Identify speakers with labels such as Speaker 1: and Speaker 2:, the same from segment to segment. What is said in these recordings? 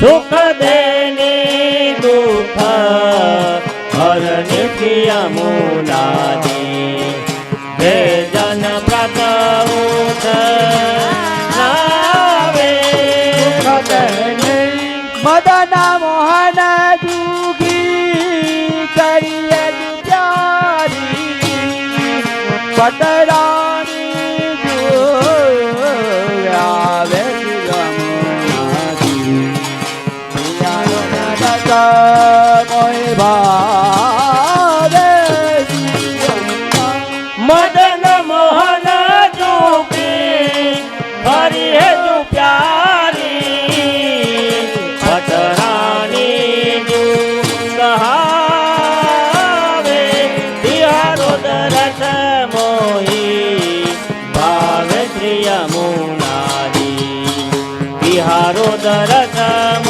Speaker 1: સુખ દેને દુઃખ હરણ
Speaker 2: પ્રિય મુલાની હે જન પ્રત
Speaker 1: મદન મોહન દુઃખી કરીએ દુજારી પટરા બિહારો દરજા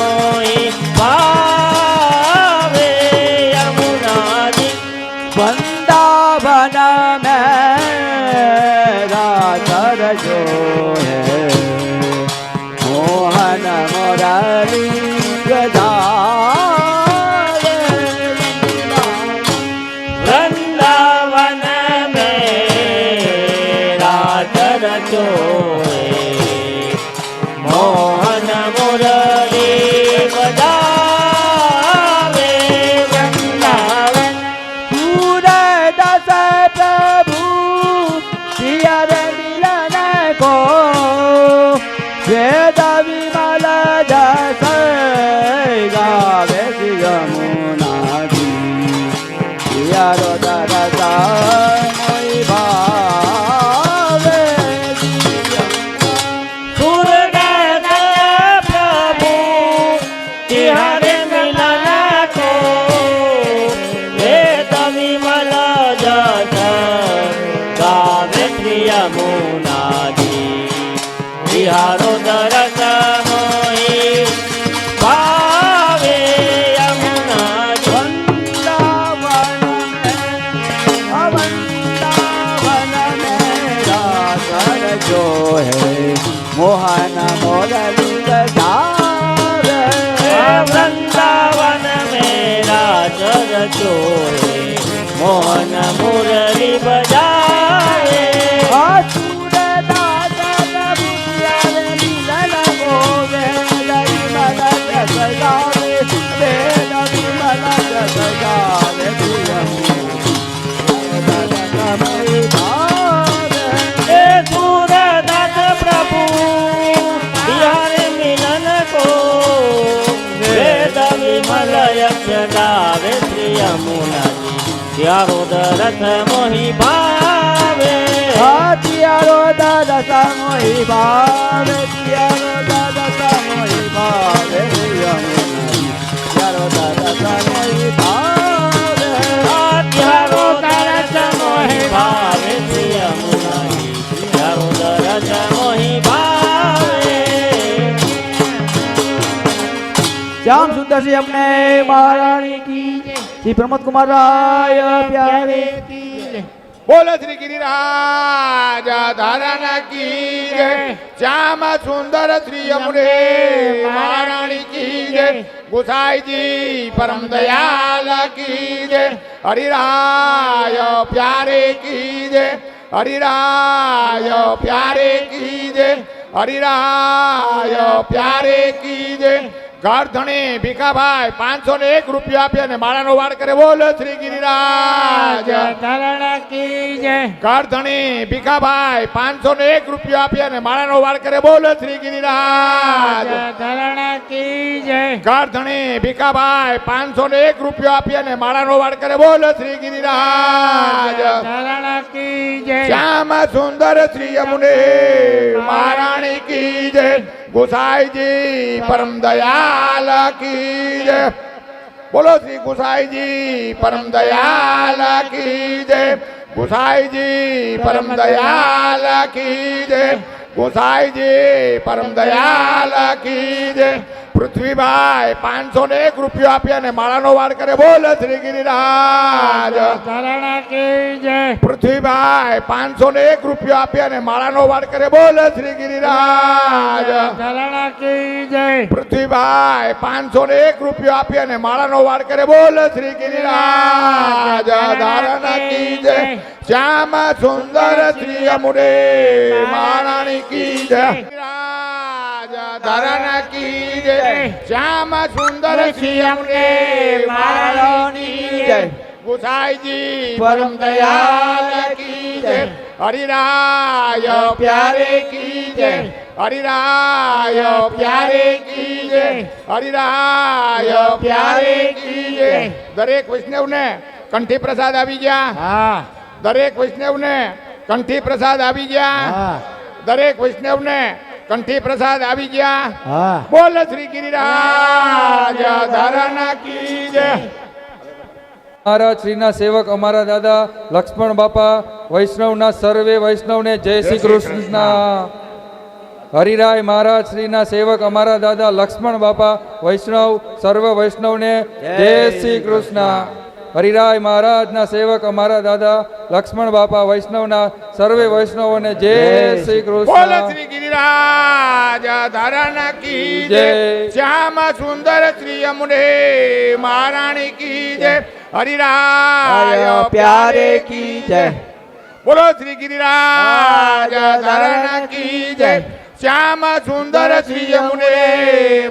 Speaker 1: આવે શ્રી યમુનાજી. જ્યારો દરસ મોહી ભાવે.
Speaker 2: જ્યારો દરસ મોહી ભાવે. જ્યારો દરસ મોહી ભાવે યમુનાજી.
Speaker 3: શ્રી અમને મહારાણી કી જય. શ્રી પ્રમોદ કુમાર રાય પ્યારે
Speaker 4: બોલ શ્રી ગિરિરાજ ધારણ કી જય શ્યામ સુંદર શ્રી અમરે મહારાણી કી જય ગુસાઈજી પરમ દયાલ કી જય હરિરાય પ્યારે કી જય હરિરાય પ્યારે કી જય હરિરાય પ્યારે કી જય ધણી ભીખાભાઈ પાંચસો ને એક રૂપિયા આપીએ અને માળાનો વાળ કરે. બોલો શ્રી ગિરિરાજ.
Speaker 2: ધરણ
Speaker 4: ધણી ભીખાભાઈ પાંચસો ને એક રૂપિયા આપીએ અને માળાનો વાળ કરે. બોલો શ્રી ગિરિરાજ.
Speaker 2: ધરણ
Speaker 4: ધણી ભીખાભાઈ પાંચસો ને એક રૂપિયા આપીએ અને માળાનો વાળ કરે. બોલો શ્રી ગિરિરાજ. શ્યામ સુંદર શ્રી યમુને. મહારાણી કી જય. ગુસાઈજી, પરમ દયાલ કી જય. બોલો શ્રી ગુસાઈજી, પરમ દયાલ કી જય. ગુસાઈજી, પરમ દયાલ કી જય. ગુસાઈજી, પરમ દયાલ કી જય. પૃથ્વીભાઈ પાંચસો ને એક રૂપિયો આપી અને માળાનો વાળ કરે. બોલ શ્રી ગિરિરાજ. પૃથ્વીભાઈ પાંચસો ને એક રૂપિયો આપી અને માળાનો વાડ કરે. બોલ શ્રી ગિરિરાજ.
Speaker 2: ધરણ કી જય
Speaker 4: પૃથ્વીભાઈ પાંચસો ને એક રૂપિયો આપી અને માળાનો વાડ કરે. બોલ શ્રી ગિરિરાજ. ધારણા કી જય શ્યામ સુંદર શ્રી અમુરે મહારાણી કી જય. ધારણ કી જય. શ્યામ સુંદર મહારાણી કી જય. ગુસાઈજી પરમ દયાલ કી જય. હરિરાય પ્યારે કી જય. હરિરાય પ્યારે કી જય. હરિરાય પ્યારે કી જય. દરેક વૈષ્ણવને કંઠી પ્રસાદ આવી ગયા.
Speaker 2: હા.
Speaker 4: દરેક વૈષ્ણવને કંઠી પ્રસાદ આવી ગયા.
Speaker 2: હા.
Speaker 4: દરેક વૈષ્ણવને કંઠી પ્રસાદ આવી ગયા. બોલ શ્રી ગિરિરાજ ધરણ કી જય.
Speaker 5: મહારાજ શ્રીના સેવક અમારા દાદા લક્ષ્મણ બાપા વૈષ્ણવના સર્વે વૈષ્ણવને જય શ્રી કૃષ્ણ. હરિરાય મહારાજ શ્રીના સેવક અમારા દાદા લક્ષ્મણ બાપા વૈષ્ણવ સર્વ વૈષ્ણવને જય શ્રી કૃષ્ણ. હરિરાય મહારાજના સેવક અમારા દાદા લક્ષ્મણ બાપા વૈષ્ણવના સર્વે વૈષ્ણવોને જય શ્રી
Speaker 4: બોલ
Speaker 5: કૃષ્ણ.
Speaker 4: શ્રી ગિરિરાજ ધરણ કી જય. શ્યામ સુંદર શ્રી અમુને મહારાણી કી જય. હરિરાય પ્યારે કી જય. બોલો શ્રી ગિરિરાજ ધરણ કી જય. શ્યામ સુંદર શ્રી અમુને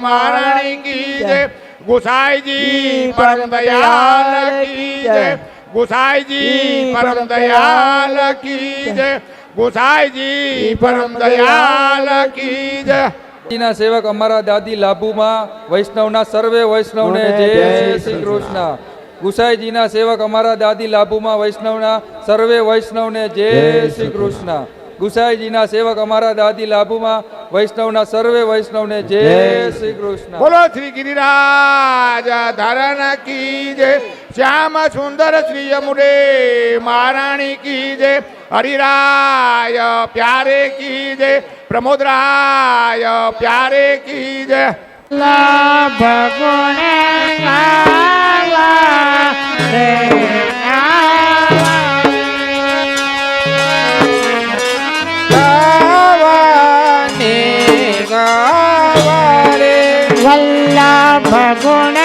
Speaker 4: મહારાણી કી જય. ગુસાઈજી પરમ દયાલ કી જય ગુસાઈજી પરમ દયાલ કી જય ગુસાઈજી પરમ દયાલ કી જય
Speaker 5: ના સેવક અમારા દાદી લાભુમાં વૈષ્ણવના સર્વે વૈષ્ણવને જય શ્રી કૃષ્ણ. ગુસાઈજીના સેવક અમારા દાદી લાભુમાં વૈષ્ણવના સર્વે વૈષ્ણવને જય શ્રી કૃષ્ણ. ગુસાઈજીના સેવક અમારા દાદી લાભુમાં વૈષ્ણવના સર્વે વૈષ્ણવને જય શ્રી કૃષ્ણ.
Speaker 4: બોલો શ્રી ગિરિરાજ ધરણ કી જય શ્યામ સુંદર શ્રી અમુરે મહારાણી કી જય હરિરાય પ્યારે કી જય પ્રમોદરાય પ્યારે કી જય.
Speaker 2: લાભ ગુણ રે. વલ્લભ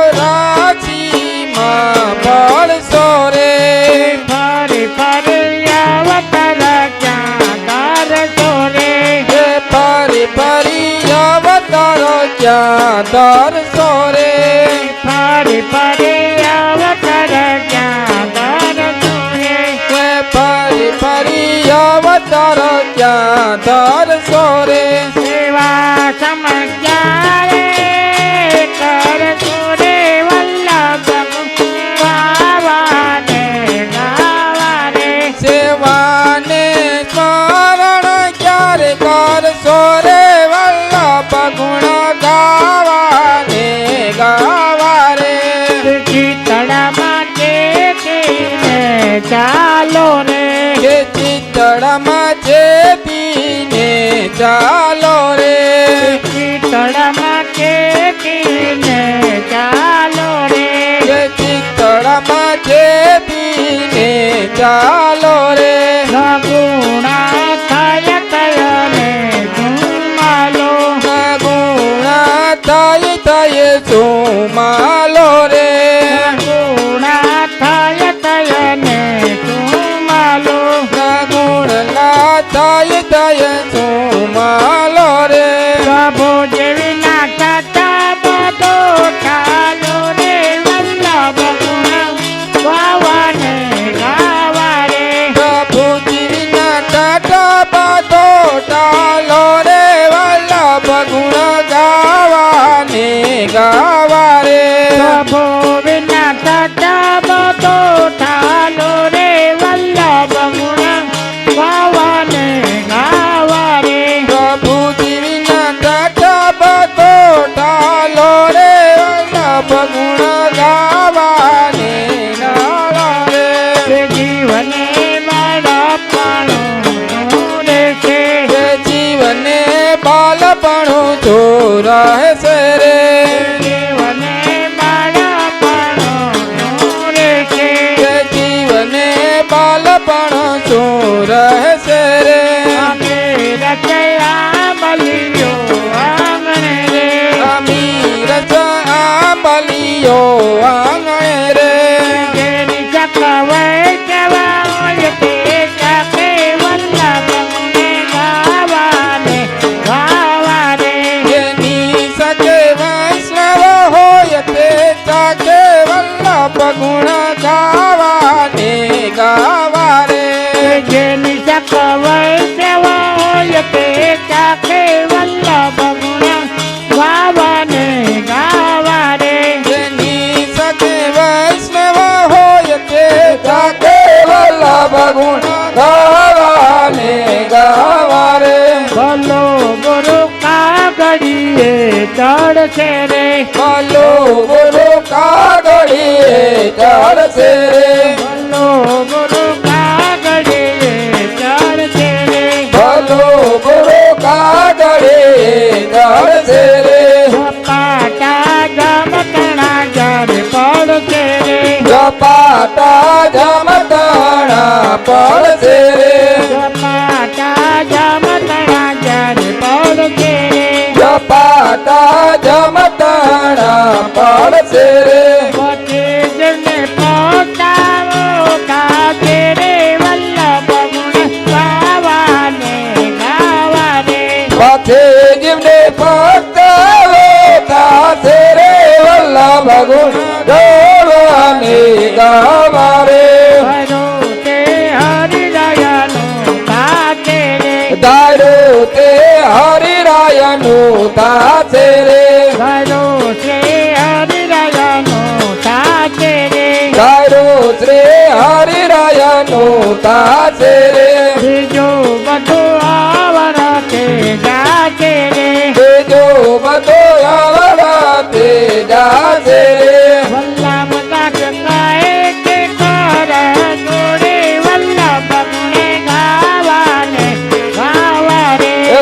Speaker 2: ક્યાં
Speaker 6: દરસો રે
Speaker 2: ફરી ફરી અવતર ક્યાં કરશો રે
Speaker 6: હે ફરી ફરી અવતારો ક્યાં
Speaker 2: ચિતળમાં ચેતીને ચાલો રે.
Speaker 6: ચિતળામાં ચેતીને ચાલો રે. કે ચિતળમાં ચેતીને ચાલો રે.
Speaker 2: સગુણા થાય થયને ધુમાલો
Speaker 6: ગુણા થાય થાય સુમાલો ચોર રહેશે
Speaker 2: ગાવાને ગુરુ કાગડીએ ચડશે રે.
Speaker 6: ભલો બોલો કાગડીએ ચડશે રે.
Speaker 2: બોલો ગુરુ કાગડીએ ચડશે રે પાટા જમકણા જર પડશે રે
Speaker 6: જપાટા જમતણા પડશે રે
Speaker 2: પાટા જમકણા જર પડશે રે
Speaker 6: પડશે રે
Speaker 2: વલ્લભ ગુણ
Speaker 6: ગૌરવાને ગાવા રે
Speaker 2: હરો તે હરિદયાનો કાકે રે
Speaker 6: દારો તે હરિરાયનું થાશે રે
Speaker 2: હરો તે હરિદયાનો કાકે રે
Speaker 6: દારો શ્રી હરિરાયનું થાશે રે
Speaker 2: બીજો બધું આવરતે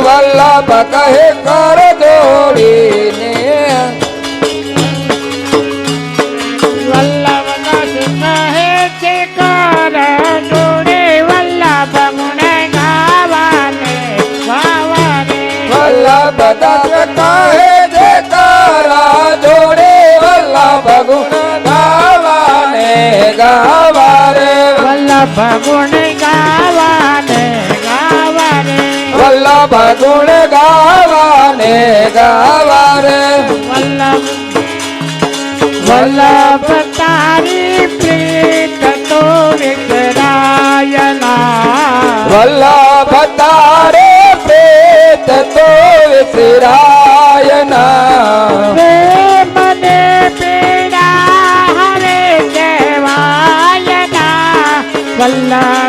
Speaker 2: વલ્લભ
Speaker 6: કહે કર જોડીને
Speaker 2: ભગુણ ગાવાને ગાવાને
Speaker 6: વલ્લભ ગુણ ગાવાને ગાવારે.
Speaker 2: વલ્લભ વલ્લભ તારી પ્રીત તો
Speaker 6: વિસરાયના
Speaker 2: વલ્લભ તારે પ્રીત તો
Speaker 6: વિસરાયના Kalla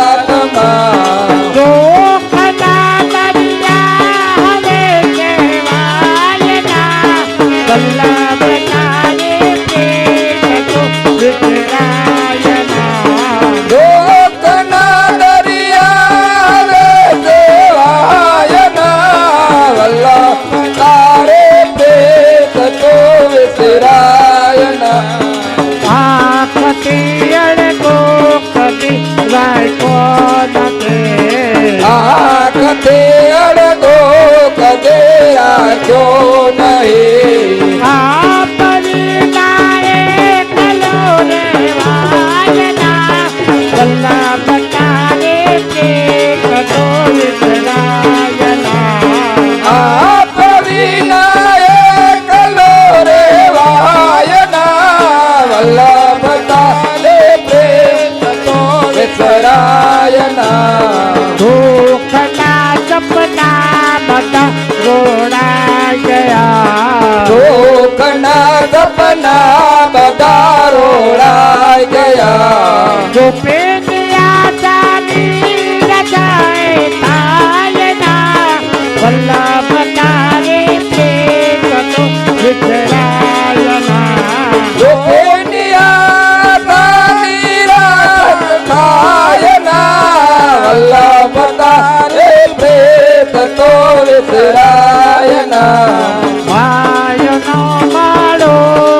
Speaker 2: માયનો માળો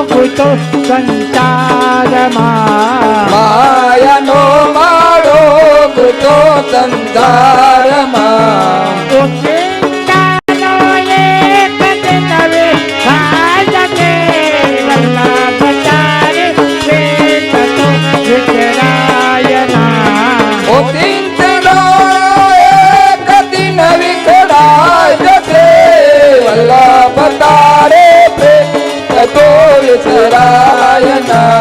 Speaker 2: પૂતો સંચારમાં
Speaker 6: માયનો માળો
Speaker 2: પૂતો
Speaker 6: સંચારમાં કોઈ ધરાય ના.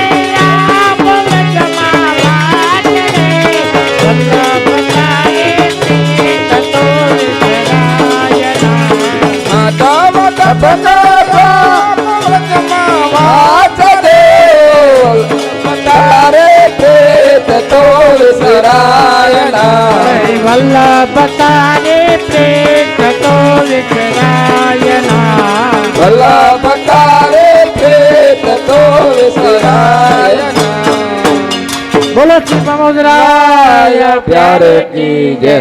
Speaker 6: વિસરાયણા
Speaker 2: પ્રેમ તારે પ્રેત તો વિસરાયના
Speaker 6: વલ્લભ તારે પ્રેત તો વિસરાયણા
Speaker 2: બોલો શ્રી પ્રમોદરાય
Speaker 6: પ્યાર કી જય.